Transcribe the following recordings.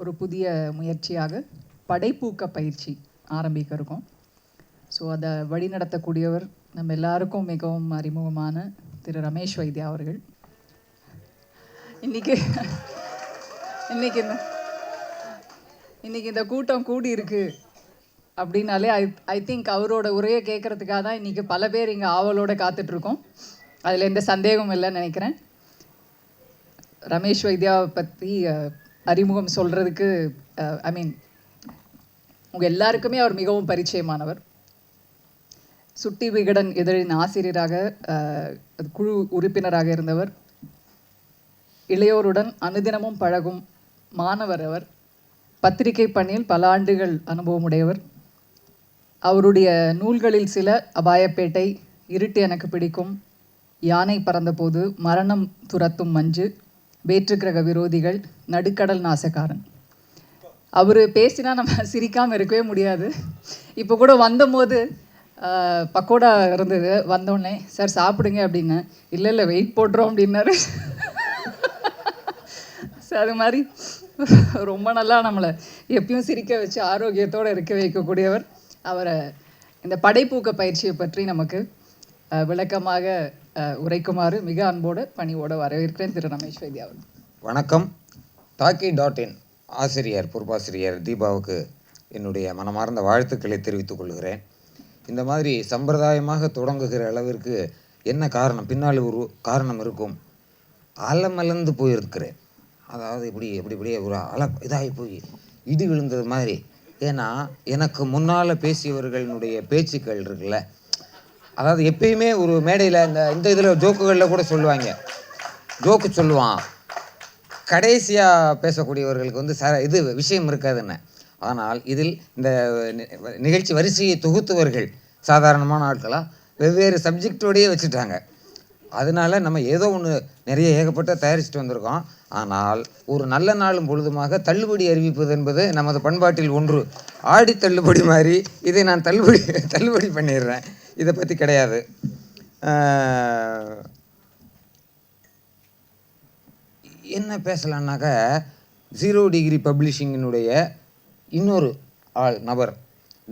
ஒரு புதிய முயற்சியாக படைப்பூக்க பயிற்சி ஆரம்பிக்க இருக்கோம். ஸோ அதை வழிநடத்தக்கூடியவர் நம்ம எல்லாருக்கும் மிகவும் அறிமுகமான திரு ரமேஷ் வைத்யா அவர்கள். இன்னைக்கு இன்னைக்கு இந்த இன்னைக்கு இந்த கூட்டம் கூடி இருக்கு அப்படின்னாலே ஐ ஐ திங்க் அவரோட உரையை கேட்கறதுக்காக தான் இன்னைக்கு பல பேர் இங்கே ஆவலோட காத்துட்ருக்கோம் அதில் எந்த சந்தேகமும் இல்லைன்னு நினைக்கிறேன். ரமேஷ் வைத்யாவை பற்றி அறிமுகம் சொல்கிறதுக்கு ஐ மீன் உங்கள் எல்லாருக்குமே அவர் மிகவும் பரிச்சயமானவர். சுட்டி விகடன் இதழின் ஆசிரியராக குழு உறுப்பினராக இருந்தவர். இளையோருடன் அனுதினமும் பழகும் மாணவர் அவர். பத்திரிகை பணியில் பல ஆண்டுகள் அனுபவமுடையவர். அவருடைய நூல்களில் சில அபாயப்பேட்டை இருட்டு எனக்கு பிடிக்கும் யானை பறந்தபோது மரணம் துரத்தும் மஞ்சு. வேற்றுக்கிரக விரோதிகள் நடுக்கடல் நாசக்காரன். அவர் பேசினா நம்ம சிரிக்காமல் இருக்கவே முடியாது. இப்போ கூட வந்தபோது பக்கோடா இருந்தது. வந்தோடனே சார் சாப்பிடுங்க அப்படின்னு. இல்லை இல்லை வெயிட் போடுறோம் அப்படின்னாரு. சார் அது மாதிரி ரொம்ப நல்லா நம்மளை எப்பயும் சிரிக்க வச்சு ஆரோக்கியத்தோடு இருக்க வைக்கக்கூடியவர். அவரை இந்த படைப்பூக்க பயிற்சியை பற்றி நமக்கு விளக்கமாக உரைக்குமாறு மிக அன்போடு பணிவோடு வரவேற்கிறேன் திரு ரமேஷ் வைத்யா வணக்கம். டாக்கி டாட் இன் ஆசிரியர் பொறுப்பாசிரியர் தீபாவுக்கு என்னுடைய மனமார்ந்த வாழ்த்துக்களை தெரிவித்துக் கொள்கிறேன். இந்த மாதிரி சம்பிரதாயமாக தொடங்குகிற அளவிற்கு என்ன காரணம்? பின்னால் ஒரு காரணம் இருக்கும். அலமலந்து போயிருக்கிறேன். அதாவது இப்படி இப்படி இப்படியே ஒரு அல இதாகி போய் இடி விழுந்தது மாதிரி. ஏன்னா எனக்கு முன்னால் பேசியவர்களுடைய பேச்சுக்கள் இருக்குல்ல அதாவது எப்பயுமே ஒரு மேடையில் இந்த இந்த இதில் ஜோக்குகளில் கூட சொல்லுவாங்க. ஜோக்கு சொல்லுவான். கடைசியாக பேசக்கூடியவர்களுக்கு வந்து ச இது விஷயம் இருக்காதுன்னு. ஆனால் இதில் இந்த நி- நிகழ்ச்சி வரிசையை தொகுத்தவர்கள் சாதாரணமான ஆட்களாக வெவ்வேறு சப்ஜெக்டோடையே வச்சுட்டாங்க. அதனால நம்ம ஏதோ ஒன்று நிறைய ஏகப்பட்ட தயாரிச்சுட்டு வந்திருக்கோம். ஆனால் ஒரு நல்ல நாளும் பொழுதுமாக தள்ளுபடி அறிவிப்பது என்பது நமது பண்பாட்டில் ஒன்று. ஆடி தள்ளுபடி மாதிரி இதை நான் தள்ளுபடி தள்ளுபடி பண்ணிடுறேன். இதை பற்றி கிடையாது. என்ன பேசலான்னாக்கா ஜீரோ டிகிரி பப்ளிஷிங்கினுடைய இன்னொரு ஆள் நபர்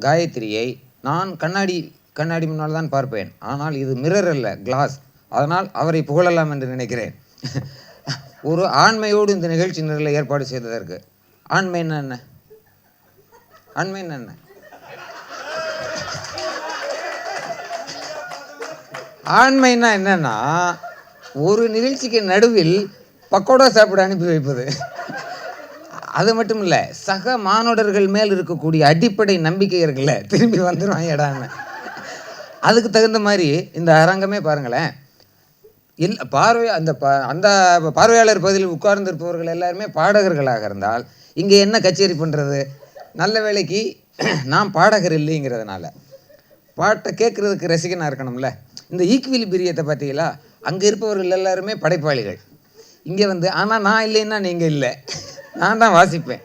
காயத்ரியை நான் கண்ணாடி கண்ணாடி முன்னால் தான் பார்ப்பேன். ஆனால் இது மிரர் அல்ல கிளாஸ் அதனால் அவரை புகழலாம் என்று நினைக்கிறேன். ஒரு ஆண்மையோடு இந்த நிகழ்ச்சி நிரலை ஏற்பாடு செய்ததற்கு. ஆண்மைன்னா என்ன ஆண்மைன்னா என்ன? ஆண்மைன்னா என்னென்னா ஒரு நிகழ்ச்சிக்கு நடுவில் பக்கோடா சாப்பிட அனுப்பி வைப்பது. அது மட்டும் இல்லை சக மானுடர்கள் மேல் இருக்கக்கூடிய அடிப்படை நம்பிக்கை இருக்குல்ல திரும்பி வந்துடுவாங்கடான்னு அதுக்கு தகுந்த மாதிரி இந்த அரங்கமே பாருங்களேன். எல் பார்வை அந்த ப அந்த பார்வையாளர் பகுதியில் உட்கார்ந்திருப்பவர்கள் எல்லாருமே பாடகர்களாக இருந்தால் இங்கே என்ன கச்சேரி பண்ணுறது நல்ல வேலைக்கு நான் பாடகர் இல்லைங்கிறதுனால. பாட்டை கேட்குறதுக்கு ரசிகனாக இருக்கணும்ல. இந்த ஈக்குவலி பிரியத்தை பார்த்தீங்களா? அங்கே இருப்பவர்கள் எல்லாருமே படைப்பாளிகள். இங்கே வந்து ஆனால் நான் இல்லைன்னா நீங்கள் இல்லை. நான் தான் வாசிப்பேன்.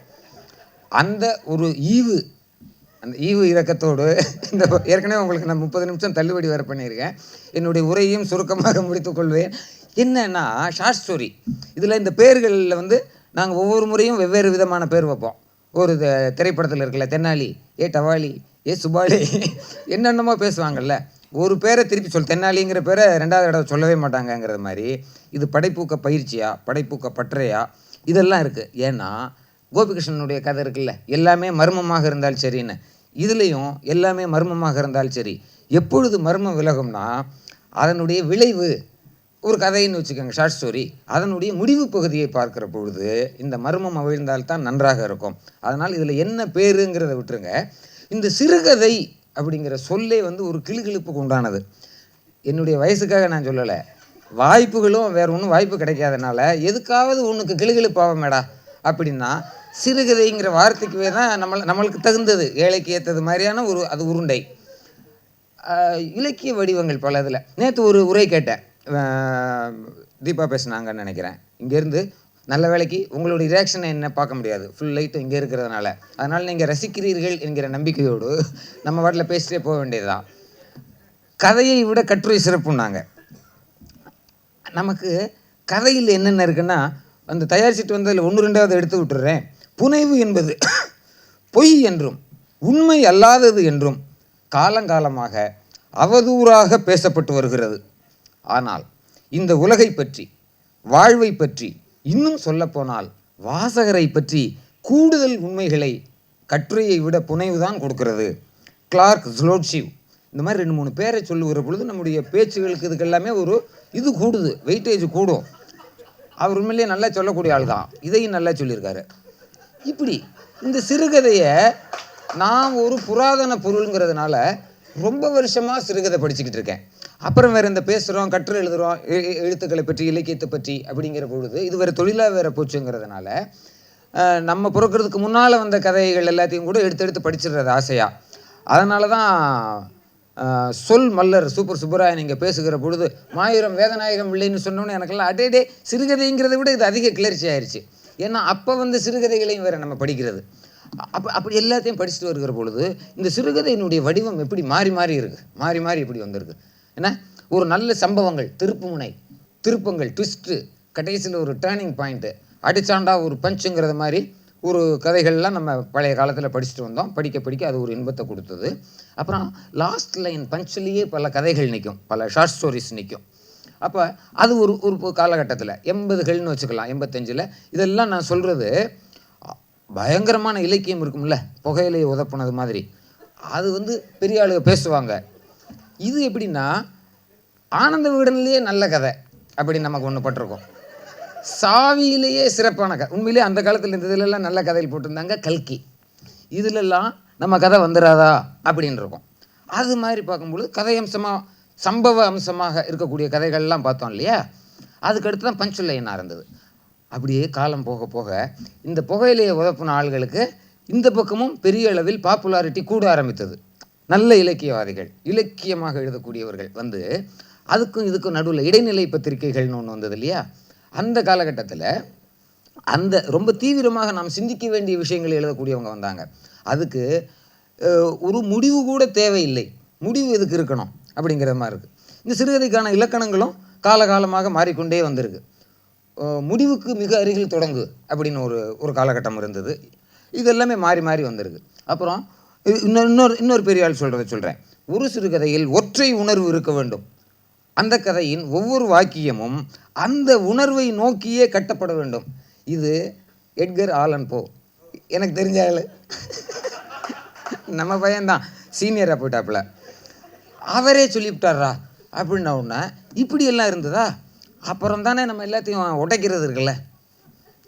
அந்த ஒரு ஈவு அந்த ஈவு இறக்கத்தோடு இந்த ஏற்கனவே உங்களுக்கு நான் முப்பது நிமிஷம் தள்ளுபடி வர பண்ணியிருக்கேன். என்னுடைய உரையும் சுருக்கமாக முடித்துக்கொள்வேன் என்னன்னா ஷார்ட் ஸ்டோரி இதில் இந்த பேர்களில் வந்து நாங்கள் ஒவ்வொரு முறையும் வெவ்வேறு விதமான பேர் வைப்போம். ஒரு த- திரைப்படத்தில் இருக்கல தென்னாலி ஏ டவாலி ஏ சுபாலி என்னென்னமோ பேசுவாங்கல்ல. ஒரு பேரை திருப்பி சொல் தென்னாலிங்கிற பேரை ரெண்டாவது தடவை சொல்லவே மாட்டாங்கங்கிறது மாதிரி இது படைப்பூக்க பயிற்சியா படைப்பூக்க பற்றையா? இதெல்லாம் இருக்குது ஏன்னா கோபிகிருஷ்ணனுடைய கதை இருக்குல்ல எல்லாமே மர்மமாக இருந்தால் சரின்னு. இதுலேயும் எல்லாமே மர்மமாக இருந்தால் சரி. எப்பொழுது மர்மம் விலகும்னா அதனுடைய விளைவு ஒரு கதைன்னு வச்சுக்கோங்க ஷார்ட் ஸ்டோரி அதனுடைய முடிவு பகுதியை பார்க்குற பொழுது இந்த மர்மம் அவிழ்ந்தால்தான் நன்றாக இருக்கும். அதனால் இதில் என்ன பேருங்கிறத விட்டுருங்க. இந்த சிறுகதை அப்படிங்கிற சொல்லே வந்து ஒரு கிளுகிழுப்புக்கு உண்டானது. என்னுடைய வயசுக்காக நான் சொல்லலை. வாய்ப்புகளும் வேற ஒன்றும் வாய்ப்பு கிடைக்காதனால எதுக்காவது ஒன்றுக்கு கிளுகிளுப்பாவமேடா அப்படின்னா சிறுகதைங்கிற வார்த்தைக்குவே தான் நம்ம நம்மளுக்கு தகுந்தது. ஏழைக்கு ஏற்றது மாதிரியான ஒரு அது உருண்டை. இலக்கிய வடிவங்கள் பல இதில். நேற்று ஒரு உரை கேட்டேன். தீபா பேசுனாங்கன்னு நினைக்கிறேன். இங்கேருந்து நல்ல வேலைக்கு உங்களுடைய ரியாக்ஷனை என்ன பார்க்க முடியாது. ஃபுல் லைட்டு இங்கே இருக்கிறதுனால. அதனால் நீங்கள் ரசிக்கிறீர்கள் என்கிற நம்பிக்கையோடு நம்ம வாட்டில் பேசிட்டே போக வேண்டியதுதான் கதையை விட கட்டுரை சிறப்புன்னாங்க நமக்கு கதையில் என்னென்ன இருக்குன்னா அந்த தயாரிச்சுட்டு வந்ததில் ஒன்று ரெண்டாவது எடுத்து விட்டுறேன். புனைவு என்பது பொய் என்றும் உண்மை அல்லாதது என்றும் காலங்காலமாக அவதூறாக பேசப்பட்டு வருகிறது. ஆனால் இந்த உலகை பற்றி வாழ்வை பற்றி இன்னும் சொல்லப்போனால் வாசகரை பற்றி கூடுதல் உண்மைகளை கட்டுரையை விட புனைவுதான் கொடுக்கிறது. கிளார்க் ஸ்லோட்ஷிவ் இந்த மாதிரி ரெண்டு மூணு பேரை சொல்லுகிற பொழுது நம்முடைய பேச்சுகளுக்கு இதுக்கெல்லாமே ஒரு இது கூடுது வெயிட்டேஜ் கூடும். அவர் உண்மையிலேயே நல்லா சொல்லக்கூடிய ஆள் தான். இதையும் நல்லா சொல்லியிருக்காரு. இப்படி இந்த சிறுகதையை நான் ஒரு புராதன பொருளுங்கிறதுனால ரொம்ப வருஷமாக சிறுகதை படிச்சுக்கிட்டு இருக்கேன். அப்புறம் வேறு இந்த பேசுகிறோம் கற்று எழுதுகிறோம் எழுத்துக்களை பற்றி இலக்கியத்தை பற்றி அப்படிங்கிற பொழுது இது வேறு தொழிலாக வேறு போச்சுங்கிறதுனால நம்ம பிறக்கிறதுக்கு முன்னால் வந்த கதைகள் எல்லாத்தையும் கூட எடுத்து எடுத்து படிச்சிடுறது ஆசையாக அதனால தான் சொல் மல்லர் சூப்பர் சுப்பராய நீங்கள் பேசுகிற பொழுது மாயூரம் வேதநாயகம் இல்லைன்னு சொன்னோன்னே எனக்கெல்லாம் அடேடே சிறுகதைங்கிறத விட இது அதிக கிளர்ச்சி ஆயிடுச்சு ஏன்னா அப்போ வந்து சிறுகதைகளையும் வேறு நம்ம படிக்கிறது. அப்போ அப்படி எல்லாத்தையும் படிச்சுட்டு வருகிற பொழுது இந்த சிறுகதையினுடைய வடிவம் எப்படி மாறி மாறி இருக்குது மாறி மாறி இப்படி வந்திருக்கு? என்ன? ஒரு நல்ல சம்பவங்கள் திருப்புமுனை திருப்பங்கள் ட்விஸ்ட்டு கடைசியில் ஒரு டேர்னிங் பாயிண்ட்டு அடிச்சாண்டா ஒரு பஞ்சுங்கிறத மாதிரி ஒரு கதைகள்லாம் நம்ம பழைய காலத்தில் படிச்சுட்டு வந்தோம். படிக்க படிக்க அது ஒரு இன்பத்தை கொடுத்தது. அப்புறம் லாஸ்ட் லைன் பஞ்சிலேயே பல கதைகள் நிற்கும் பல ஷார்ட் ஸ்டோரிஸ் நிற்கும் அப்போ அது ஒரு ஒரு காலகட்டத்தில் எண்பதுகள்னு வச்சுக்கலாம் எண்பத்தஞ்சில். இதெல்லாம் நான் சொல்கிறது பயங்கரமான இலக்கியம் இருக்கும்ல புகையிலையை உதப்புனது மாதிரி. அது வந்து பெரிய ஆளுங்க பேசுவாங்க. இது எப்படின்னா ஆனந்த விகடன்லேயே நல்ல கதை அப்படின்னு நமக்கு ஒன்று பட்டிருக்கோம். சாவியிலேயே சிறப்பான கதை. உண்மையிலேயே அந்த காலத்தில் இந்த இதுலலாம் நல்ல கதையில் போட்டிருந்தாங்க கல்கி. இதிலெல்லாம் நம்ம கதை வந்துடாதா அப்படின்னு இருக்கும் அது மாதிரி பார்க்கும்பொழுது கதை அம்சமாக சம்பவ அம்சமாக இருக்கக்கூடிய கதைகள்லாம் பார்த்தோம் இல்லையா? அதுக்கடுத்து தான் பஞ்சுலையனாக இருந்தது. அப்படியே காலம் போக போக இந்த புகையிலையை உதப்புன ஆள்களுக்கு இந்த பக்கமும் பெரிய அளவில் பாப்புலாரிட்டி கூட ஆரம்பித்தது. நல்ல இலக்கியவாதிகள் இலக்கியமாக எழுதக்கூடியவர்கள் வந்து அதுக்கும் இதுக்கும் நடுவில் இடைநிலை பத்திரிகைகள்னு ஒன்று வந்தது இல்லையா? அந்த காலகட்டத்தில் அந்த ரொம்ப தீவிரமாக நாம் சிந்திக்க வேண்டிய விஷயங்களை எழுதக்கூடியவங்க வந்தாங்க. அதுக்கு ஒரு முடிவு கூட தேவையில்லை. முடிவு எதுக்கு இருக்கணும் அப்படிங்கிற மாதிரி இருக்குது இந்த சிறுகதைக்கான இலக்கணங்களும் காலகாலமாக மாறிக்கொண்டே வந்திருக்கு. முடிவுக்கு மிக அருகில் தொடங்கு அப்படின்னு ஒரு ஒரு காலகட்டம் இருந்தது. இது எல்லாமே மாறி மாறி வந்திருக்கு. அப்புறம் இன்னொரு இன்னொரு இன்னொரு பெரிய ஆள் சொல்கிறத சொல்கிறேன் ஒரு சிறுகதையில் ஒற்றை உணர்வு இருக்க வேண்டும். அந்த கதையின் ஒவ்வொரு வாக்கியமும் அந்த உணர்வை நோக்கியே கட்டப்பட வேண்டும். இது எட்கர் ஆலன் போ. எனக்கு தெரிஞ்ச ஆள். நம்ம பையன்தான். சீனியராக போயிட்டாப்புல. அவரே சொல்லிவிட்டாரா? அப்படின்ன உடனே இப்படியெல்லாம் இருந்ததா? அப்புறம் தானே நம்ம எல்லாத்தையும் உடைக்கிறது இருக்குல்ல?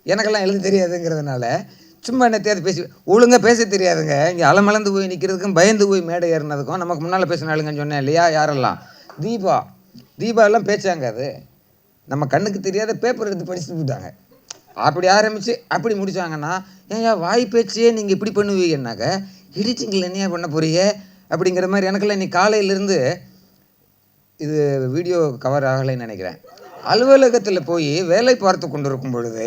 எனக்கெல்லாம் எழுத தெரியாதுங்கிறதுனால சும்மா என்ன தேர்த்து பேசி ஒழுங்காக பேச தெரியாதுங்க. இங்கே அலமலந்து போய் நிற்கிறதுக்கும் பயந்து போய் மேடை ஏறினதுக்கும் நமக்கு முன்னால் பேசினாளுங்கன்னு சொன்னேன் இல்லையா யாரெல்லாம்? தீபா. தீபா எல்லாம் பேச்சாங்க அது. நம்ம கண்ணுக்கு தெரியாத பேப்பர் எடுத்து படிச்சுட்டு போயிட்டாங்க. அப்படி ஆரம்பித்து அப்படி முடிச்சாங்கன்னா ஏன் வாய் பேச்சையே நீங்கள் இப்படி பண்ணுவீங்கன்னாக்க எடிட்டிங்கில் என்னையா பண்ண போறீங்க? அப்படிங்கிற மாதிரி எனக்கெல்லாம் இன்னைக்கு காலையிலேருந்து இது வீடியோ கவர் ஆகலைன்னு நினைக்கிறேன். அலுவலகத்தில் போய் வேலை பார்த்து கொண்டு இருக்கும் பொழுது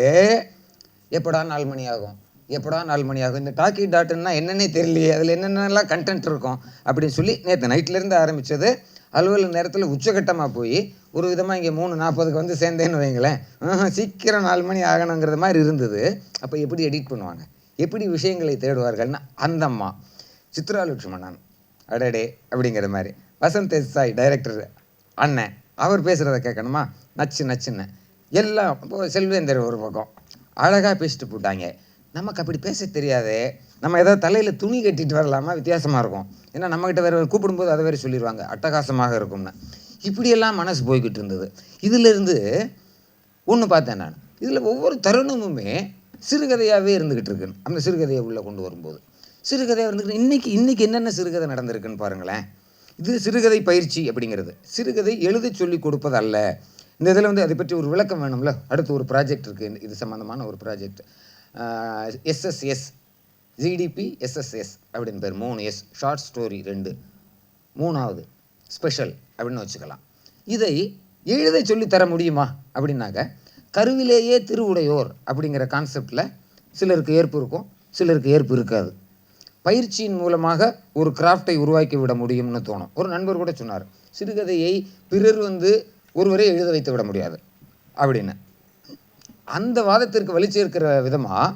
எப்படா நாலு மணி ஆகும்? எப்படா நாலு மணி ஆகும்? இந்த டாக்கி டாட்டுன்னா என்னென்னே தெரியலையே. அதில் என்னென்னலாம் கண்டென்ட் இருக்கும்? அப்படின்னு சொல்லி நேற்று நைட்லேருந்து ஆரம்பித்தது அலுவலக நேரத்தில் உச்சகட்டமாக போய் ஒரு விதமாக இங்கே மூணு நாற்பதுக்கு வந்து சேர்ந்தேன்னு வைங்களேன். சீக்கிரம் நாலு மணி ஆகணுங்கிறது மாதிரி இருந்தது. அப்போ எப்படி எடிட் பண்ணுவாங்க? எப்படி விஷயங்களை தேடுவார்கள்னா அந்த அம்மா சித்ரா லட்சுமணன். அடடே அப்படிங்கிற மாதிரி. வசந்த் சாய் டைரக்டர் அண்ணன். அவர் பேசுகிறத கேட்கணுமா? நச்சு நச்சுன்னு. எல்லாம் இப்போ செல்வேந்தர் ஒரு பக்கம். அழகாக பேசிட்டு போட்டாங்க. நமக்கு அப்படி பேச தெரியாதே. நம்ம ஏதாவது தலையில் துணி கட்டிட்டு வரலாமா? வித்தியாசமாக இருக்கும். ஏன்னா நம்மக்கிட்ட வேறு கூப்பிடும்போது அதை வேறு சொல்லிடுவாங்க அட்டகாசமாக இருக்கும்னு. இப்படியெல்லாம் மனசு போய்கிட்டு இருந்தது. இதிலிருந்து ஒன்று பார்த்தேன் நான். இதில் ஒவ்வொரு தருணமுமே சிறுகதையாகவே இருந்துக்கிட்டு இருக்குன்னு அந்த சிறுகதையை உள்ளே கொண்டு வரும்போது. சிறுகதையாக இருந்துக்கிட்டு இன்றைக்கி இன்றைக்கி என்னென்ன சிறுகதை நடந்திருக்குன்னு பாருங்களேன். இது சிறுகதை பயிற்சி அப்படிங்கிறது. சிறுகதை எழுதச் சொல்லி கொடுப்பது அல்ல இந்த இதில் வந்து அதை பற்றி ஒரு விளக்கம் வேணும்ல? அடுத்து ஒரு ப்ராஜெக்ட் இருக்குது இது சம்மந்தமான ஒரு ப்ராஜெக்ட் எஸ்எஸ்எஸ் ஜிடிபி எஸ்எஸ்எஸ் அப்படின்னு பேர். மூணு எஸ் ஷார்ட் ஸ்டோரி ரெண்டு. மூணாவது ஸ்பெஷல் அப்படின்னு வச்சுக்கலாம். இதை எழுத சொல்லித்தர தர முடியுமா அப்படின்னாக்க கருவிலேயே திருவுடையோர் அப்படிங்கிற கான்செப்டில் சிலருக்கு ஏற்பு இருக்கும் சிலருக்கு ஏற்பு இருக்காது. பயிற்சியின் மூலமாக ஒரு கிராஃப்டை உருவாக்கி விட முடியும்னு தோணும். ஒரு நண்பர் கூட சொன்னார் சிறுகதையை பிறர் வந்து ஒருவரே எழுத வைத்து விட முடியாது அப்படின்னு. அந்த வாதத்திற்கு வலிச்சேர்க்கிற விதமாக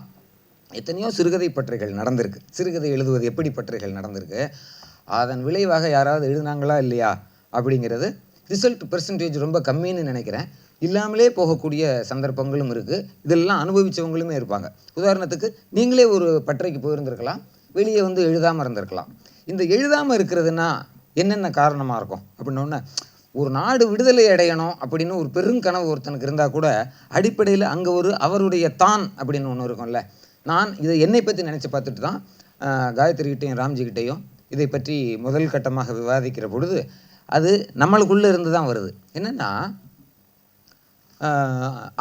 எத்தனையோ சிறுகதை பற்றைகள் நடந்திருக்கு. சிறுகதை எழுதுவது எப்படி பற்றைகள் நடந்திருக்கு? அதன் விளைவாக யாராவது எழுதுனாங்களா இல்லையா? அப்படிங்கிறது ரிசல்ட் பெர்சன்டேஜ் ரொம்ப கம்மின்னு நினைக்கிறேன். இல்லாமலே போகக்கூடிய சந்தர்ப்பங்களும் இருக்குது இதெல்லாம் அனுபவிச்சவங்களுமே இருப்பாங்க. உதாரணத்துக்கு நீங்களே ஒரு பற்றைக்கு போயிருந்திருக்கலாம். வெளியே வந்து எழுதாமல் இருந்திருக்கலாம். இந்த எழுதாமல் இருக்கிறதுனா என்னென்ன காரணமாக இருக்கும்? அப்படின்னோடனே ஒரு நாடு விடுதலை அடையணும் அப்படின்னு ஒரு பெருங்கனவு ஒருத்தனுக்கு இருந்தால் கூட அடிப்படையில் அங்கே ஒரு அவருடைய தான் அப்படின்னு ஒன்று இருக்கும்ல. நான் இதை என்னை பற்றி நினச்சி பார்த்துட்டு தான் காயத்ரிகிட்டையும் ராம்ஜிகிட்டையும் இதை பற்றி முதல் கட்டமாக விவாதிக்கிற பொழுது அது நம்மளுக்குள்ளே இருந்து தான் வருது. என்னென்னா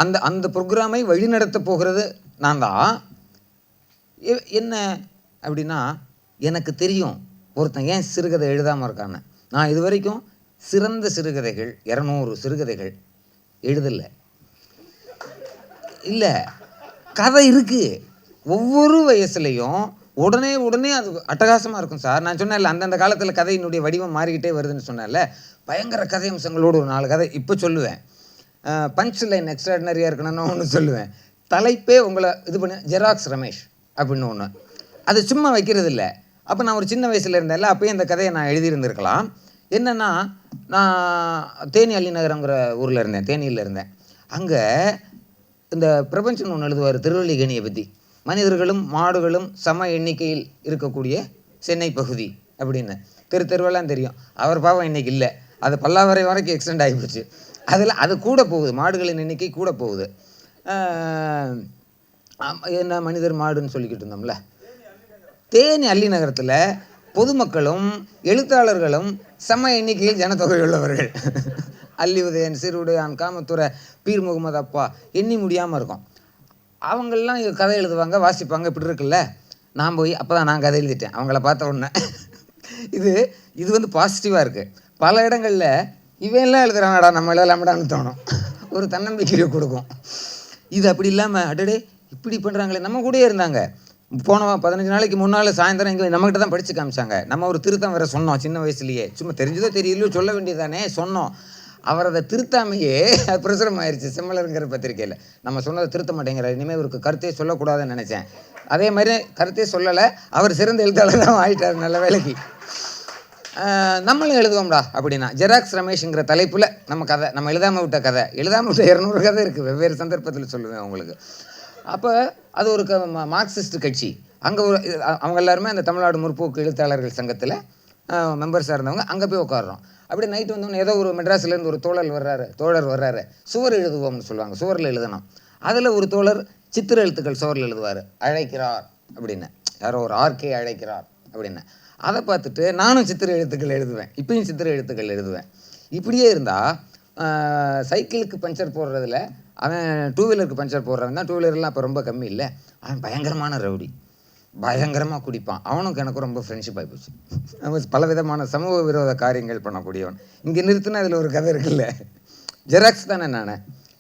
அந்த அந்த ப்ரோக்ராமை வழிநடத்த போகிறது நான் தான். என்ன அப்படின்னா எனக்கு தெரியும் ஒருத்தன் ஏன் சிறுகதை எழுதாமல் இருக்கான்னு. நான் இது வரைக்கும் சிறந்த சிறுகதைகள் இரநூறு சிறுகதைகள் எழுதலை. இல்லை கதை இருக்குது ஒவ்வொரு வயசுலேயும் உடனே உடனே அது அட்டகாசமாக இருக்கும் சார். நான் சொன்னேன்ல அந்தந்த காலத்தில் கதையினுடைய வடிவம் மாறிக்கிட்டே வருதுன்னு சொன்னேன்ல பயங்கர கதை அம்சங்களோடு ஒரு நாலு கதை இப்போ சொல்லுவேன். பஞ்ச் லைன் எக்ஸ்ட்ராடினரியாக இருக்கணும்னு ஒன்று சொல்லுவேன். தலைப்பே உங்களை இது பண்ண ஜெராக்ஸ் ரமேஷ் அப்படின்னு ஒன்று அது சும்மா வைக்கிறது இல்லை அப்போ நான் ஒரு சின்ன வயசில் இருந்தேன்ல அப்போயே இந்த கதையை நான் எழுதியிருந்திருக்கலாம். என்னென்னா நான் தேனி அள்ளிநகரங்கிற ஊரில் இருந்தேன் தேனியில் இருந்தேன். அங்கே இந்த பிரபஞ்சன் ஒன்று எழுதுவார் திருவள்ளிகேணியை பற்றி மனிதர்களும் மாடுகளும் சம எண்ணிக்கையில் இருக்கக்கூடிய சென்னை பகுதி அப்படின்னு. தெரு தெருவெல்லாம் தெரியும். அவர் பாவம் இன்னைக்கு இல்லை. அது பல்லாவரை வரைக்கும் எக்ஸ்டெண்ட் ஆகிப்போச்சு அதில் அது கூட போகுது. மாடுகளின் எண்ணிக்கை கூட போகுது. என்ன மனிதர் மாடுன்னு சொல்லிக்கிட்டு இருந்தோம்ல. தேனி அள்ளி நகரத்தில் பொதுமக்களும் எழுத்தாளர்களும் சம எண்ணிக்கையில் ஜனத்தொகை உள்ளவர்கள். அல்லி உதயன் சிறுடையான் காமத்துறை பீர் முகமது அப்பா எண்ணி முடியாமல் இருக்கும். அவங்கெல்லாம் கதை எழுதுவாங்க வாசிப்பாங்க இப்படி இருக்குல்ல? நான் போய் அப்போ தான் நான் கதை எழுதிட்டேன். அவங்கள பார்த்த உடனே. இது இது வந்து பாசிட்டிவாக இருக்குது பல இடங்களில் இவன்லாம் எழுதுகிறாங்கடா நம்ம எழுதலாமடான்னு தோணும். ஒரு தன்னம்பிக்கையை கொடுக்கும். இது அப்படி இல்லாமல் அடடே இப்படி பண்ணுறாங்களே நம்ம கூடயே இருந்தாங்க. போன பதினஞ்சு நாளைக்கு முன்னால் சாயந்தரம் இங்கே நம்மகிட்ட தான் படித்து காமிச்சாங்க. நம்ம ஒரு திருத்தம் வேற சொன்னோம் சின்ன வயசுலேயே. சும்மா தெரிஞ்சதோ தெரியலையோ சொல்ல வேண்டியதானே சொன்னோம். அவர் அதை திருத்தாமையே அது பிரசுரம் ஆயிடுச்சு செம்மலருங்கிற பத்திரிக்கையில் நம்ம சொன்னதை திருத்த மாட்டேங்கிறார். இனிமேல் இவருக்கு கருத்தே சொல்லக்கூடாதுன்னு நினச்சேன். அதே மாதிரி கருத்தே சொல்லலை. அவர் சிறந்த எழுத்தாளர் தான் ஆகிட்டார் நல்ல வேலைக்கு. நம்மளும் எழுதுவோம்டா அப்படின்னா. ஜெராக்ஸ் ரமேஷ்ங்கிற தலைப்பில் நம்ம கதை நம்ம எழுதாமல் விட்ட கதை. எழுதாமல் விட்ட இரநூறு கதை இருக்குது வெவ்வேறு சந்தர்ப்பத்தில் சொல்லுவேன் உங்களுக்கு. அப்போ அது ஒரு க மார்க்சிஸ்ட் கட்சி. அங்கே ஒரு அவங்க எல்லாருமே அந்த தமிழ்நாடு முற்போக்கு எழுத்தாளர்கள் சங்கத்தில் மெம்பர்ஸாக இருந்தவங்க அங்கே போய் உட்காடுறோம் அப்படியே நைட்டு வந்தோன்னே ஏதோ ஒரு மெட்ராஸ்லேருந்து ஒரு தோழர் வர்றாரு தோழர் வர்றாரு. சுவர் எழுதுவோம்னு சொல்லுவாங்க சுவரில் எழுதணும். அதில் ஒரு தோழர் சித்திர எழுத்துக்கள் சுவரில் எழுதுவார். அழைக்கிறார் அப்படின்னு. யாரோ ஒரு ஆர்கே அழைக்கிறார் அப்படின்னு. அதை பார்த்துட்டு நானும் சித்திர எழுத்துக்கள் எழுதுவேன் இப்பயும் சித்திர எழுத்துக்கள் எழுதுவேன். இப்படியே இருந்தால் சைக்கிளுக்கு பஞ்சர் போடுறதுல அவன் டூ வீலருக்கு பஞ்சர் போடுறவன் தான். டூ வீலர்லாம் இப்போ ரொம்ப கம்மி இல்லை. அவன் பயங்கரமான ரவுடி. பயங்கரமாக குடிப்பான். அவனுக்கு எனக்கு ரொம்ப ஃப்ரெண்ட்ஷிப் ஆகிப்போச்சு அவன் பல விதமான சமூக விரோத காரியங்கள் பண்ணக்கூடியவன். இங்கே நிறுத்தினா அதில் ஒரு கதை இருக்குல்ல. ஜெராக்ஸ் தானே நான்.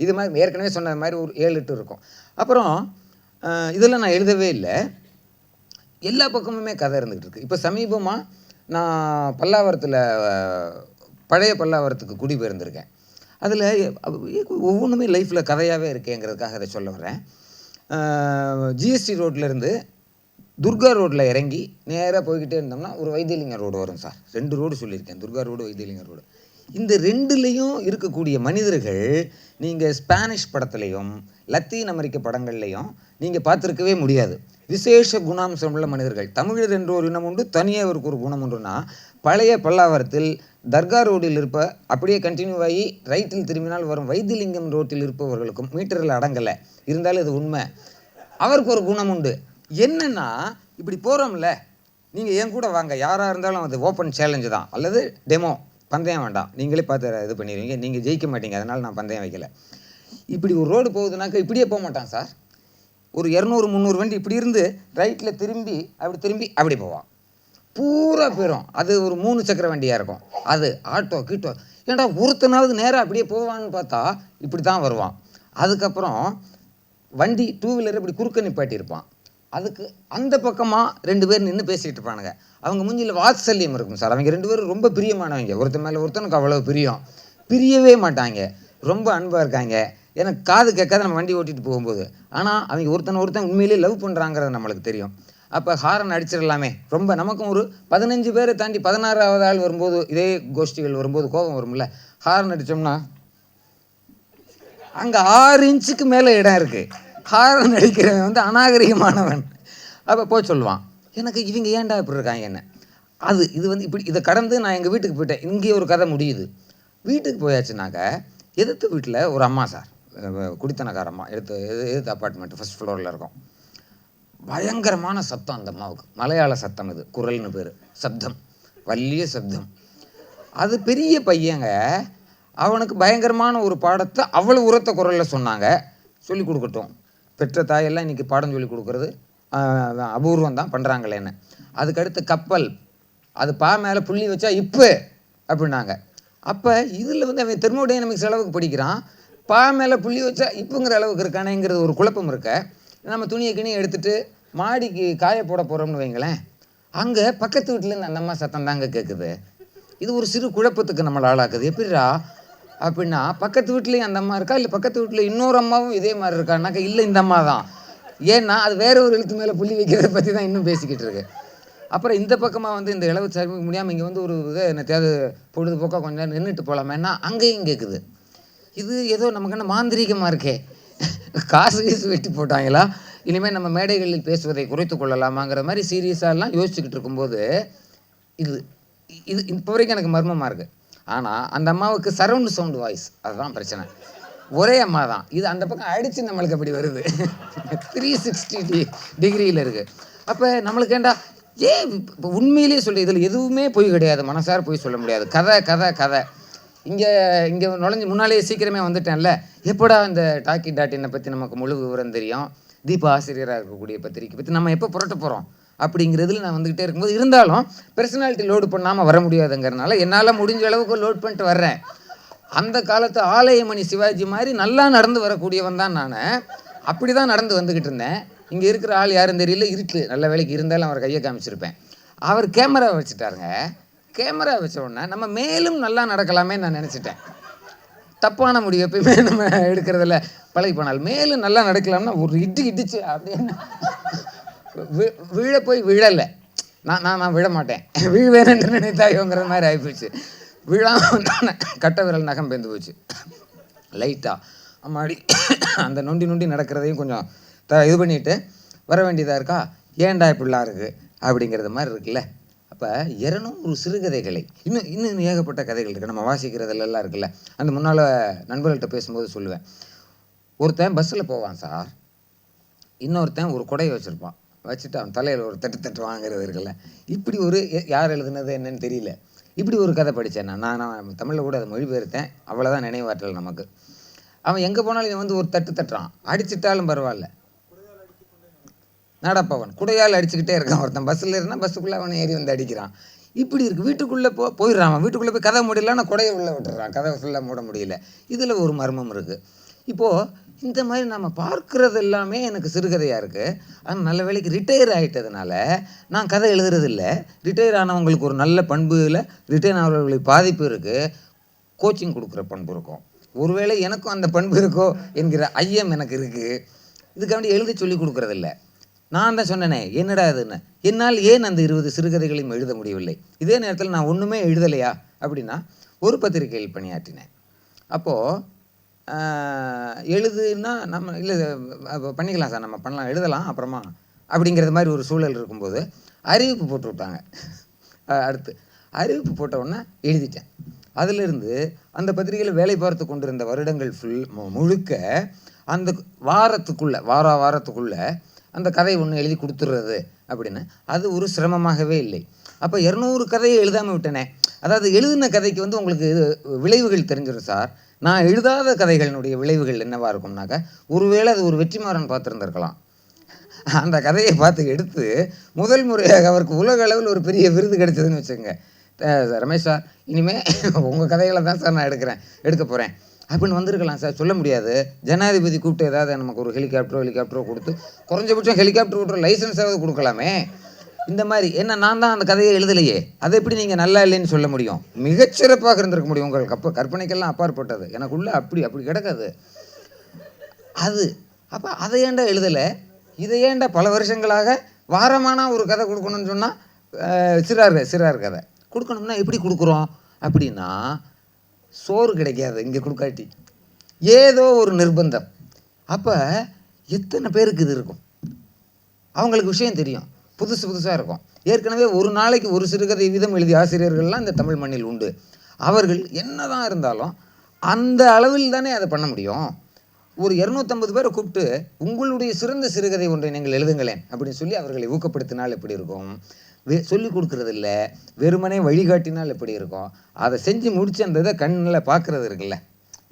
இது மாதிரி ஏற்கனவே சொன்ன மாதிரி ஒரு ஏழு எட்டு இருக்கும். அப்புறம் இதெல்லாம் நான் எழுதவே இல்லை. எல்லா பக்கமுமே கதை இருந்துகிட்டு இருக்கு. இப்போ சமீபமாக நான் பல்லாவரத்தில் பழைய பல்லாவரத்துக்கு குடிபெயர்ந்திருக்கேன். அதில் ஒவ்வொன்றுமே லைஃப்பில் கதையாகவே இருக்கேங்கிறதுக்காக அதை சொல்ல வரேன் ஜிஎஸ்டி ரோட்லேருந்து துர்கா ரோட்டில் இறங்கி நேராக போய்கிட்டே இருந்தோம்னா ஒரு வைத்தியலிங்க ரோடு வரும் சார். ரெண்டு ரோடு சொல்லியிருக்கேன். Durga road Vaithilinga road. இந்த ரெண்டுலேயும் இருக்கக்கூடிய மனிதர்கள் நீங்கள் ஸ்பானிஷ் படத்துலையும் லத்தீன் அமெரிக்க படங்கள்லேயும் நீங்கள் பார்த்துருக்கவே முடியாது. விசேஷ குணாம்சம் உள்ள மனிதர்கள். தமிழர் என்ற ஒரு இனம் உண்டு தனியாக அவருக்கு ஒரு குணம் உண்டுன்னா பழைய பல்லாவரத்தில் தர்கா ரோடில் இருப்ப அப்படியே கண்டினியூ ஆகி ரைட்டில் திரும்பினால் வரும் வைத்தியலிங்கம் ரோட்டில் இருப்பவர்களுக்கும் மீட்டரில் அடங்கலை. இருந்தாலும் இது உண்மை. அவருக்கு ஒரு குணம் உண்டு. என்னென்னா இப்படி போகிறோம்ல நீங்கள் என் கூட வாங்க. யாராக இருந்தாலும் அது ஓப்பன் சேலஞ்சு தான். அல்லது டெமோ பந்தயம் வேண்டாம். நீங்களே பார்த்து இது பண்ணிடுவீங்க. நீங்கள் ஜெயிக்க மாட்டீங்க. அதனால் நான் பந்தயம் வைக்கல. இப்படி ஒரு ரோடு போகுதுனாக்கா இப்படியே போக மாட்டான் சார். ஒரு இரநூறு முந்நூறு வண்டி இப்படி இருந்து ரைட்டில் திரும்பி அப்படி திரும்பி அப்படி போவான். பூரா போயிடும் அது ஒரு மூணு சக்கர வண்டியாக இருக்கும். அது ஆட்டோ கீட்டோ. ஏன்டா ஒருத்தனாவது நேராக அப்படியே போவான்னு பார்த்தா இப்படி தான் வருவான். அதுக்கப்புறம் வண்டி டூ வீலர் இப்படி குறுக்க நிப்பாட்டியிருப்பான் அதுக்கு அந்த பக்கமாக ரெண்டு பேர் நின்று பேசிகிட்டு இருப்பானுங்க. அவங்க மூஞ்சியில் வாத்சல்யம் இருக்கும் சார். அவங்க ரெண்டு பேரும் ரொம்ப பிரியமானவங்க. ஒருத்தன் மேலே ஒருத்தனுக்கு அவ்வளோ பிரியம். பிரியவே மாட்டாங்க. ரொம்ப அன்பாக இருக்காங்க. எனக்கு காது கேட்காத நம்ம வண்டி ஓட்டிட்டு போகும்போது. ஆனால் அவங்க ஒருத்தன் ஒருத்தன் உண்மையிலேயே லவ் பண்ணுறாங்கிறது நம்மளுக்கு தெரியும். அப்போ ஹாரன் அடிச்சிடலாமே. ரொம்ப நமக்கும் ஒரு பதினஞ்சு பேரை தாண்டி பதினாறாவது ஆள் வரும்போது இதே கோஷ்டிகள் வரும்போது கோபம் வரும்ல. ஹாரன் அடித்தோம்னா அங்கே ஆறு இன்ச்சுக்கு மேலே இடம் இருக்குது ஹாரன் அடிக்கிறவன் வந்து அநாகரிகமானவன். அப்போ போய் சொல்லுவான் எனக்கு இவங்க ஏன்டா இப்படி இருக்காங்க என்ன? அது இது வந்து இப்படி இதை கடந்து நான் எங்கள் வீட்டுக்கு போயிட்டேன். இங்கே ஒரு கதை முடியுது. வீட்டுக்கு போயாச்சுனாக்க எதிர்த்து வீட்டில் ஒரு அம்மா சார். குடித்தனக்காரம்மா. எடுத்து எது எது அப்பார்ட்மெண்ட் ஃபஸ்ட் ஃப்ளோரில் இருக்கும். பயங்கரமான சத்தம் அந்த அம்மாவுக்கு. மலையாள சத்தம் இது. குரல்னு பேர். சப்தம். வலிய சப்தம். அது பெரிய பையங்க. அவனுக்கு பயங்கரமான ஒரு பாடத்தை அவ்வளோ உரத்த குரலில் சொன்னாங்க. சொல்லி கொடுக்கட்டும். பெற்ற தாயெல்லாம் இன்றைக்கி பாடம் சொல்லி கொடுக்கறது அபூர்வம் தான் பண்ணுறாங்களேன்னு அதுக்கடுத்து கப்பல். அது பா மேலே புள்ளி வச்சா இப்போ அப்படின்னாங்க. அப்போ இதில் வந்து அவன் தெர்மோடைனமிக்ஸ் அளவுக்கு படிக்கிறான். பா மேலே புள்ளி வச்சா இப்போங்கிற அளவுக்கு இருக்கானேங்கிறது ஒரு குழப்பம் இருக்க. நம்ம துணியை கிணி எடுத்துட்டு மாடிக்கு காய போட போகிறோம்னு வைங்களேன் அங்கே பக்கத்து வீட்டிலேருந்து அந்த அம்மா சத்தம் தாங்க கேட்குது இது ஒரு சிறு குழப்பத்துக்கு நம்மளை ஆளாக்குது. எப்படிடா அப்படின்னா பக்கத்து வீட்லேயும் அந்த அம்மா இருக்கா? இல்லை பக்கத்து வீட்டில் இன்னொரு அம்மாவும் இதே மாதிரி இருக்கான்னாக்கா இல்லை இந்த அம்மா தான் ஏன்னா அது வேற ஒரு எழுத்து மேலே புள்ளி வைக்கிறத பற்றி தான் இன்னும் பேசிக்கிட்டு இருக்கு. அப்புறம் இந்த பக்கமாக வந்து இந்த இளவு சர்மிக்க முடியாமல் இங்கே வந்து ஒரு இதை என்னத்தையாவது பொழுதுபோக்காக கொஞ்சம் நேரம் நின்றுட்டு போகலாமேன்னா அங்கேயும் கேட்குது இது ஏதோ நமக்கு என்ன மாந்திரீகமாக இருக்கே. காசு கீசு வெட்டி போட்டாங்களா? இனிமேல் நம்ம மேடைகளில் பேசுவதை குறைத்து கொள்ளலாமாங்கிற மாதிரி சீரியஸாலாம் யோசிச்சுக்கிட்டு இருக்கும்போது இது இது இப்போ வரைக்கும் எனக்கு மர்மமாக இருக்குது ஆனால் அந்த அம்மாவுக்கு சரவுண்ட் சவுண்ட் வாய்ஸ் அதுதான் பிரச்சனை. ஒரே அம்மா தான். இது அந்த பக்கம் அடித்து நம்மளுக்கு அப்படி வருது. த்ரீ சிக்ஸ்டி டி டிகிரியில் இருக்குது அப்போ நம்மளுக்கு ஏண்டா ஏன் இப்போ உண்மையிலேயே சொல்லி இதில் எதுவுமே பொய் கிடையாது. மனசார பொய் சொல்ல முடியாது. கதை கதை கதை. இங்கே இங்கே நுழைஞ்சு முன்னாலேயே சீக்கிரமே வந்துட்டேன்ல. எப்படா இந்த டாக்கி டாட்டினை பற்றி நமக்கு முழு விவரம் தெரியும்? தீபா ஆசிரியராக இருக்கக்கூடிய பத்திரிக்கை பற்றி நம்ம எப்போ புரட்ட போகிறோம் அப்படிங்கிறதுல நான் வந்துக்கிட்டே இருக்கும்போது இருந்தாலும் பர்சனாலிட்டி லோடு பண்ணாமல் வர முடியாதுங்கிறனால என்னால் முடிஞ்ச அளவுக்கு லோட் பண்ணிட்டு வர்றேன். அந்த காலத்து ஆலயமணி சிவாஜி மாதிரி நல்லா நடந்து வரக்கூடியவன் தான் நான். அப்படி தான் நடந்து வந்துக்கிட்டு இருந்தேன். இங்கே இருக்கிற ஆள் யாரும் தெரியல இருட்டு. நல்ல வேலைக்கு இருந்தாலும் அவர் கையை காமிச்சிருப்பேன். அவர் கேமரா வச்சுட்டாருங்க. கேமரா வச்ச உடனே நம்ம மேலும் நல்லா நடக்கலாமே நான் நினச்சிட்டேன். தப்பான முடிவு எப்பயுமே நம்ம எடுக்கிறதில்ல பழகி போனால் மேலும் நல்லா நடக்கலாம்னா ஒரு இட்டு இடிச்சு அப்படின்னு வி- விழ போய் விழலை. நான் நான் நான் விழ மாட்டேன் வீழ்வேன் என்று நினைத்தாயோங்கிற மாதிரி ஆகிப்போச்சு விழாம கட்ட விரல் நகம் பேந்து போச்சு. லைட்டாக அம்மாடி அந்த நொண்டி நொண்டி நடக்கிறதையும் கொஞ்சம் த இது பண்ணிட்டு வர வேண்டியதாக இருக்கா? ஏன்டா இப்படிலாம் இருக்குது அப்படிங்கிறது மாதிரி இருக்குல்ல. அப்போ இரநூறு சிறுகதைகளை. இன்னும் இன்னும் ஏகப்பட்ட கதைகள் இருக்குது நம்ம வாசிக்கிறதுலலாம் இருக்குல்ல. அந்த முன்னால் நண்பர்கள்ட்ட பேசும்போது சொல்லுவேன். ஒருத்தன் பஸ்ஸில் போவான் சார். இன்னொருத்தன் ஒரு குடையை வச்சுருப்பான். வச்சுட்டு அவன் தலையில் ஒரு தட்டு தட்டு வாங்குறது இருக்குல்ல. இப்படி ஒரு எ- யார் எழுதுனது என்னன்னு தெரியல. இப்படி ஒரு கதை படித்தேன் நான். நான் நான் தமிழில் கூட அதை மொழிபெயர்த்தேன். அவ்வளோதான் நினைவாற்றல் நமக்கு. அவன் எங்கே போனாலும் இவன் வந்து ஒரு தட்டு தட்டுறான். அடிச்சிட்டாலும் பரவாயில்ல. நடப்பவன் குடையால் அடிச்சுக்கிட்டே இருக்கான் ஒருத்தன். பஸ்ஸில் இருந்தால் பஸ்ஸுக்குள்ளே அவனை ஏறி வந்து அடிக்கிறான். இப்படி இருக்குது வீட்டுக்குள்ளே போ போயிடுறான் அவன். வீட்டுக்குள்ளே போய் கதை முடியலன்னா குடையை உள்ளே விட்டுறான் கதை ஃபுல்லாக மூட முடியல. இதில் ஒரு மர்மம் இருக்குது இப்போது இந்த மாதிரி நம்ம பார்க்குறது எல்லாமே எனக்கு சிறுகதையாக இருக்குது ஆனால் நல்ல வேலைக்கு ரிட்டையர் ஆகிட்டதுனால நான் கதை எழுதுறதில்ல. ரிட்டையர் ஆனவங்களுக்கு ஒரு நல்ல பண்புல ரிட்டையர் ஆனவர்களுக்கு பாதிப்பு இருக்குது கோச்சிங் கொடுக்குற பண்பு இருக்கும். ஒருவேளை எனக்கும் அந்த பண்பு இருக்கோ என்கிற ஐயம் எனக்கு இருக்குது இதுக்காண்டி எழுதி சொல்லி கொடுக்குறதில்ல. நான் தான் சொன்னேனே? என்னடா இதுன்னு? என்னால் ஏன் அந்த இருபது சிறுகதைகளையும் எழுத முடியவில்லை? இதே நேரத்தில் நான் ஒன்றுமே எழுதலையா? அப்படின்னா ஒரு பத்திரிகையில் பணியாற்றினேன். அப்போது எழுதுன்னா நம்ம இல்லை பண்ணிக்கலாம் சார் நம்ம பண்ணலாம் எழுதலாம் அப்புறமா அப்படிங்கிறது மாதிரி ஒரு சூழல் இருக்கும்போது அறிவிப்பு போட்டு விட்டாங்க அடுத்து அறிவிப்பு போட்ட உடனே எழுதிட்டேன். அதிலிருந்து அந்த பத்திரிகையில் வேலை பார்த்து கொண்டிருந்த வருடங்கள் ஃபுல் முழுக்க அந்த வாரத்துக்குள்ளே வார வாரத்துக்குள்ளே அந்த கதை ஒன்று எழுதி கொடுத்துடுறது அப்படின்னு. அது ஒரு சிரமமாகவே இல்லை. அப்போ இரநூறு கதையை எழுதாமல் விட்டனே. அதாவது எழுதின கதைக்கு வந்து உங்களுக்கு இது விளைவுகள் தெரிஞ்சிடும் சார். நான் எழுதாத கதைகளினுடைய விளைவுகள் என்னவாக இருக்கும்னாக்க ஒருவேளை அது ஒரு வெற்றிமாறன் பார்த்துருந்துருக்கலாம். அந்த கதையை பார்த்து எடுத்து முதல் முறையாக அவருக்கு உலக அளவில் ஒரு பெரிய விருது கிடைச்சதுன்னு வச்சுங்க ரமேஷ் சார் இனிமேல் உங்கள் கதைகளை தான் சார் நான் எடுக்கிறேன். எடுக்க போகிறேன் அப்படின்னு வந்திருக்கலாம் சார். சொல்ல முடியாது. ஜனாதிபதி கூப்பிட்டு ஏதாவது நமக்கு ஒரு ஹெலிகாப்டரோ ஹெலிகாப்டரோ கொடுத்து குறைஞ்சபட்சம் ஹெலிகாப்டர் ஓட்டுற லைசன்ஸாவது கொடுக்கலாமே. இந்த மாதிரி என்ன நான் தான் அந்த கதையை எழுதலையே. அதை எப்படி நீங்கள் நல்லா இல்லைன்னு சொல்ல முடியும்? மிகச்சிறப்பாக இருந்திருக்க முடியும் உங்கள் கப்ப கற்பனைக்கெல்லாம் அப்பாற்பட்டது. எனக்குள்ளே அப்படி அப்படி கிடக்காது. அது அப்போ அதை ஏண்டா எழுதலை? இதை ஏண்டா பல வருஷங்களாக வாரமான ஒரு கதை கொடுக்கணும்னு சொன்னால் சிறார் சிறார் கதை. கொடுக்கணும்னா எப்படி கொடுக்குறோம்? அப்படின்னா சோறு கிடைக்காது இங்கே கொடுக்காட்டி. ஏதோ ஒரு நிர்பந்தம். அப்போ எத்தனை பேருக்கு இது இருக்கும்? அவங்களுக்கு விஷயம் தெரியும். புதுசு புதுசாக இருக்கும். ஏற்கனவே ஒரு நாளைக்கு ஒரு சிறுகதை வீதம் எழுதிய ஆசிரியர்கள்லாம் இந்த தமிழ் மண்ணில் உண்டு. அவர்கள் என்னதான் இருந்தாலும் அந்த அளவில் தானே அதை பண்ண முடியும். ஒரு இரநூத்தம்பது பேரை கூப்பிட்டு உங்களுடைய சிறந்த சிறுகதை ஒன்றை நீங்கள் எழுதுங்களேன் அப்படின்னு சொல்லி அவர்களை ஊக்கப்படுத்தினால் எப்படி இருக்கும்? வே சொல்லி கொடுக்குறது இல்லை வெறுமனே வழிகாட்டினால் எப்படி இருக்கும்? அதை செஞ்சு முடிச்சு அந்த இதை கண்ணில் பார்க்குறது இருக்குல்ல.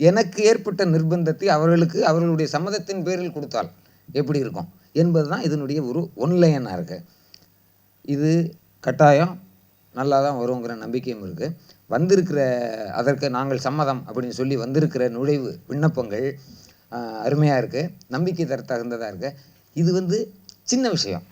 எனக்கு ஏற்பட்ட நிர்பந்தத்தை அவர்களுக்கு அவர்களுடைய சம்மதத்தின் பேரில் கொடுத்தால் எப்படி இருக்கும்? என்பது தான் இதனுடைய ஒரு ஒன்லைனாக இருக்குது இது கட்டாயம் நல்லா தான் வருங்கிற நம்பிக்கையும் இருக்குது வந்திருக்கிற அதற்கு நாங்கள் சம்மதம் அப்படின்னு சொல்லி வந்திருக்கிற நுழைவு விண்ணப்பங்கள் அருமையாக இருக்குது நம்பிக்கை தர தகுந்ததாக இருக்குது இது வந்து சின்ன விஷயம்.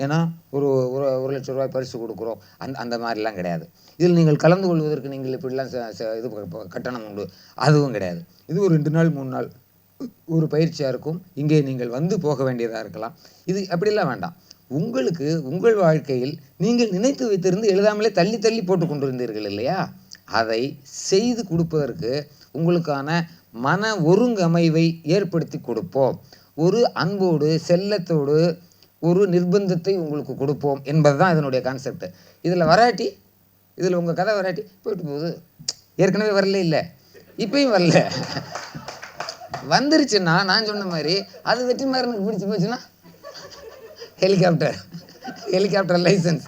ஏன்னா ஒரு ஒரு ஒரு லட்ச ரூபாய் பரிசு கொடுக்குறோம். அந்த அந்த மாதிரிலாம் கிடையாது. இதில் நீங்கள் கலந்து கொள்வதற்கு நீங்கள் இப்படிலாம் ச- ச- இது கட்டணம் உண்டு. அதுவும் கிடையாது. இது ஒரு ரெண்டு நாள் மூணு நாள் ஒரு பயிற்சியாக இருக்கும். இங்கே நீங்கள் வந்து போக வேண்டியதாக இருக்கலாம். இது அப்படிலாம் வேண்டாம். உங்களுக்கு உங்கள் வாழ்க்கையில் நீங்கள் நினைத்து வைத்திருந்து எழுதாமலே தள்ளி தள்ளி போட்டு கொண்டிருந்தீர்கள் இல்லையா? அதை செய்து கொடுப்பதற்கு உங்களுக்கான மன ஒருங்கமைவை ஏற்படுத்தி கொடுப்போம். ஒரு அன்போடு செல்லத்தோடு ஒரு நிர்பந்தத்தை உங்களுக்கு கொடுப்போம் என்பது தான் இதனுடைய கான்செப்ட் இதில் வராட்டி இதில் உங்கள் கதை வராட்டி போயிட்டு போகுது. ஏற்கனவே வரல இல்லை. இப்பயும் வரல. வந்துருச்சுன்னா நான் சொன்ன மாதிரி அது வெற்றிமாறனுக்கு பிடிச்சி போச்சுன்னா ஹெலிகாப்டர் ஹெலிகாப்டர் லைசன்ஸ்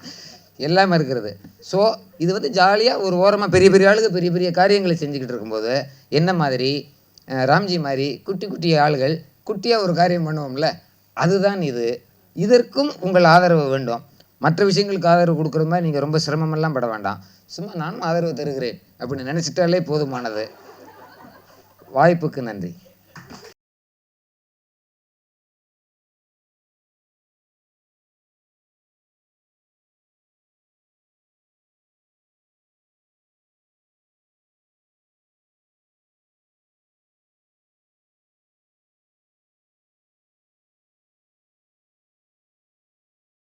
எல்லாமே இருக்கிறது. ஸோ இது வந்து ஜாலியாக ஒரு ஓரமாக பெரிய பெரிய ஆளுங்க பெரிய பெரிய காரியங்களை செஞ்சுக்கிட்டு இருக்கும்போது என்ன மாதிரி ராம்ஜி மாதிரி குட்டி குட்டி ஆளுகள் குட்டியாக ஒரு காரியம் பண்ணுவோம்ல அதுதான் இது. இதற்கும் உங்கள் ஆதரவு வேண்டும். மற்ற விஷயங்களுக்கு ஆதரவு கொடுக்குற மாதிரி நீங்கள் ரொம்ப சிரமமெல்லாம் பட வேண்டாம். சும்மா நானும் ஆதரவு தருகிறேன் அப்படின்னு நினச்சிட்டாலே போதுமானது. வாய்ப்புக்கு நன்றி.